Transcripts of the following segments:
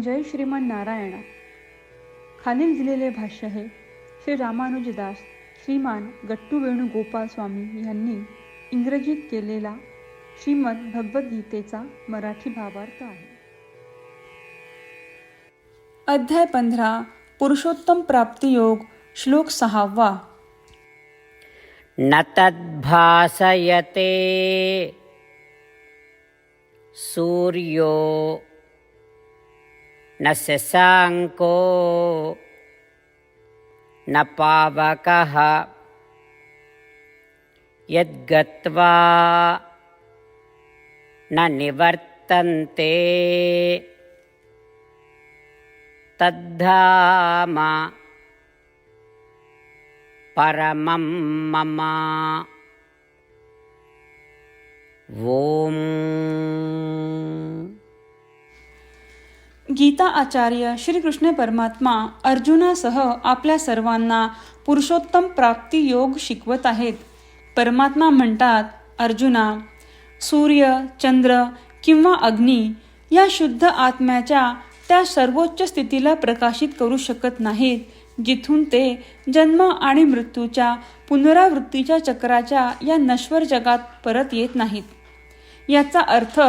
जय श्रीमान नारायणा. खालील दिलेले भाष्य हे श्री रामानुजदास श्रीमान गट्टू वेणुगोपाल स्वामी यांनी इंग्रजीत केलेला श्रीमद भगवद्गीतेचा मराठी भावार्थ आहे. अध्याय पंधरा पुरुषोत्तम प्राप्तियोग श्लोक सहावा. न तद्भासयते सूर्यो न शशाङ्को न पावकः। यद्गत्वा न निवर्तन्ते तद्धाम परमं मम ॐ गीता आचार्य श्रीकृष्ण परमात्मा अर्जुनासह आपल्या सर्वांना पुरुषोत्तम प्राप्ती योग शिकवत आहेत. परमात्मा म्हणतात अर्जुना सूर्य चंद्र किंवा अग्नी या शुद्ध आत्म्याच्या त्या सर्वोच्च स्थितीला प्रकाशित करू शकत नाहीत जिथून ते जन्म आणि मृत्यूच्या पुनरावृत्तीच्या चक्राच्या या नश्वर जगात परत येत नाहीत. याचा अर्थ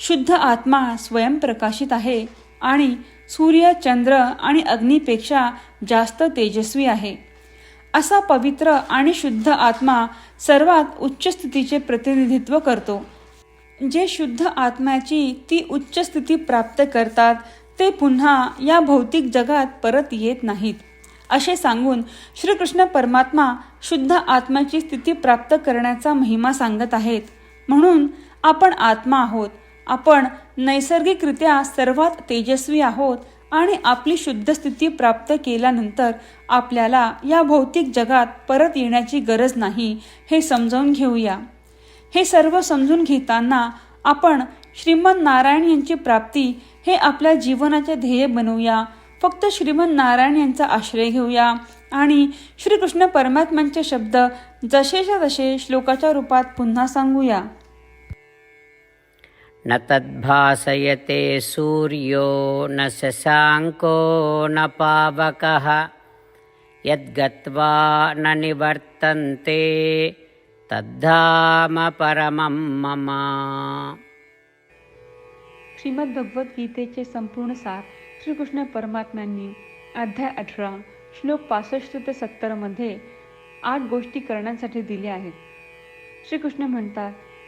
शुद्ध आत्मा स्वयंप्रकाशित आहे आणि सूर्य चंद्र आणि अग्नीपेक्षा जास्त तेजस्वी आहे. असा पवित्र आणि शुद्ध आत्मा सर्वात उच्च स्थितीचे प्रतिनिधित्व करतो. जे शुद्ध आत्म्याची ती उच्च स्थिती प्राप्त करतात ते पुन्हा या भौतिक जगात परत येत नाहीत असे सांगून श्रीकृष्ण परमात्मा शुद्ध आत्म्याची स्थिती प्राप्त करण्याचा महिमा सांगत आहेत. म्हणून आपण आत्मा आहोत. आपण नैसर्गिकरित्या सर्वात तेजस्वी आहोत आणि आपली शुद्ध स्थिती प्राप्त केल्यानंतर आपल्याला या भौतिक जगात परत येण्याची गरज नाही हे समजावून घेऊया. हे सर्व समजून घेताना आपण श्रीमंत नारायण यांची प्राप्ती हे आपल्या जीवनाचे ध्येय बनवूया. फक्त श्रीमंत नारायण यांचा आश्रय घेऊया आणि श्रीकृष्ण परमात्म्यांचे शब्द जसेच्या तसे श्लोकाच्या रूपात पुन्हा सांगूया. न तद्भासयते सूर्यो न शशाङ्को न पावकः। यद्गत्वा न निवर्तन्ते तद्धाम परमं मम। श्रीमद्भगवद्गीतेचे संपूर्ण सार श्रीकृष्ण परमात्म्यांनी अध्याय अठरा श्लोक पासष्ट ते सत्तरमध्ये आठ गोष्टी करण्यासाठी दिल्या आहेत. श्रीकृष्ण म्हणतात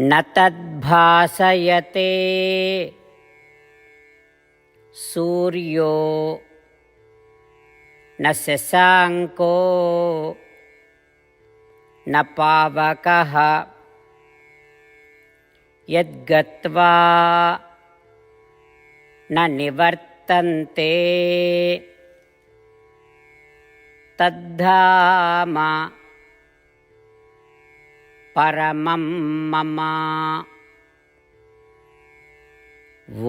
न तद्भासयते। सूर्यो न शशाङ्को न पावकः। यद्गत्वा न निवर्तन्ते। तद्धाम परमं मम।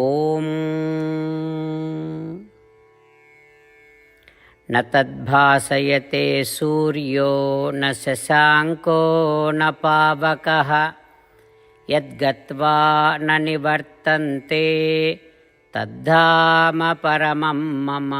ॐ न तद्भासयते सूर्यो न शशाङ्को न पावकः। यद्गत्वा न निवर्तन्ते तद्धाम परमं मम